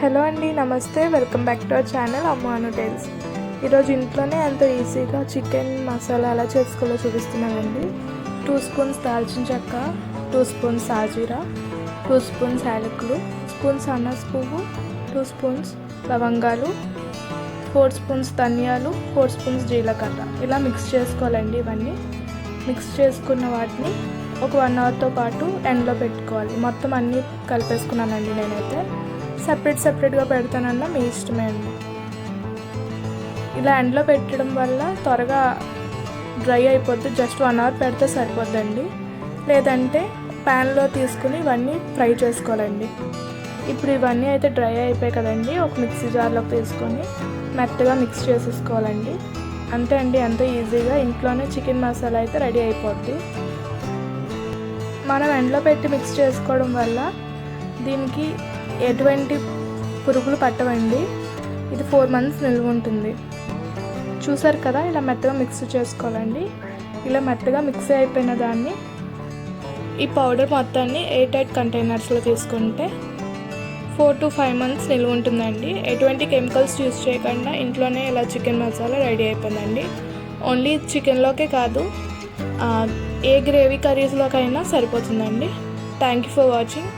Hello అండి నమస్తే. Welcome back to our channel అమ్మాను టైల్స్. ఈరోజు ఇంట్లోనే ఎంతో ఈజీగా చికెన్ మసాలా ఎలా చేసుకోవాలో చూపిస్తున్నానండి. టూ స్పూన్స్ దాల్చిన చెక్క టూ స్పూన్స్ సాజీరా టూ స్పూన్స్ యాలకులు స్పూన్స్ అనాస్ పువ్వు టూ స్పూన్స్ లవంగాలు ఫోర్ స్పూన్స్ ధనియాలు ఫోర్ స్పూన్స్ జీలకర్ర. ఇలా మిక్స్ చేసుకోవాలండి ఇవన్నీ. మిక్స్ చేసుకున్న వాటిని ఒక వన్ అవర్తో పాటు ఎండలో పెట్టుకోవాలి. మొత్తం అన్నీ కలిపేసుకున్నానండి నేనైతే. సపరేట్ సపరేట్గా పెడతానన్నా మీ ఇష్టమే అండి. ఇలా ఎండలో పెట్టడం వల్ల త్వరగా డ్రై అయిపోద్ది. జస్ట్ వన్ అవర్ పెడితే సరిపోద్దండి. లేదంటే ప్యాన్లో తీసుకుని ఇవన్నీ ఫ్రై చేసుకోవాలండి. ఇప్పుడు ఇవన్నీ అయితే డ్రై అయిపోయాయి కదండి. ఒక మిక్సీ జార్లోకి తీసుకొని మెత్తగా మిక్స్ చేసేసుకోవాలండి. అంతే అండి ఎంతో ఈజీగా. ఇంట్లోనే చికెన్ మసాలా అయితే రెడీ అయిపోద్ది. మనం ఎండలో పెట్టి మిక్స్ చేసుకోవడం వల్ల దీనికి ఎటువంటి పురుగులు పట్టవండి. ఇది ఫోర్ మంత్స్ నిల్వ ఉంటుంది. చూసారు కదా ఇలా మెత్తగా మిక్స్ చేసుకోవాలండి. ఇలా మెత్తగా మిక్స్ అయిపోయిన దాన్ని ఈ పౌడర్ మొత్తాన్ని ఎయిర్ టైట్ కంటైనర్స్లో తీసుకుంటే ఫోర్ టు ఫైవ్ మంత్స్ నిల్వ ఉంటుందండి. ఎటువంటి కెమికల్స్ యూస్ చేయకుండా ఇంట్లోనే ఇలా చికెన్ మసాలా రెడీ అయిపోయిందండి. ఓన్లీ చికెన్లోకే కాదు ఏ గ్రేవీ కర్రీస్లోకైనా సరిపోతుందండి. Thank you for watching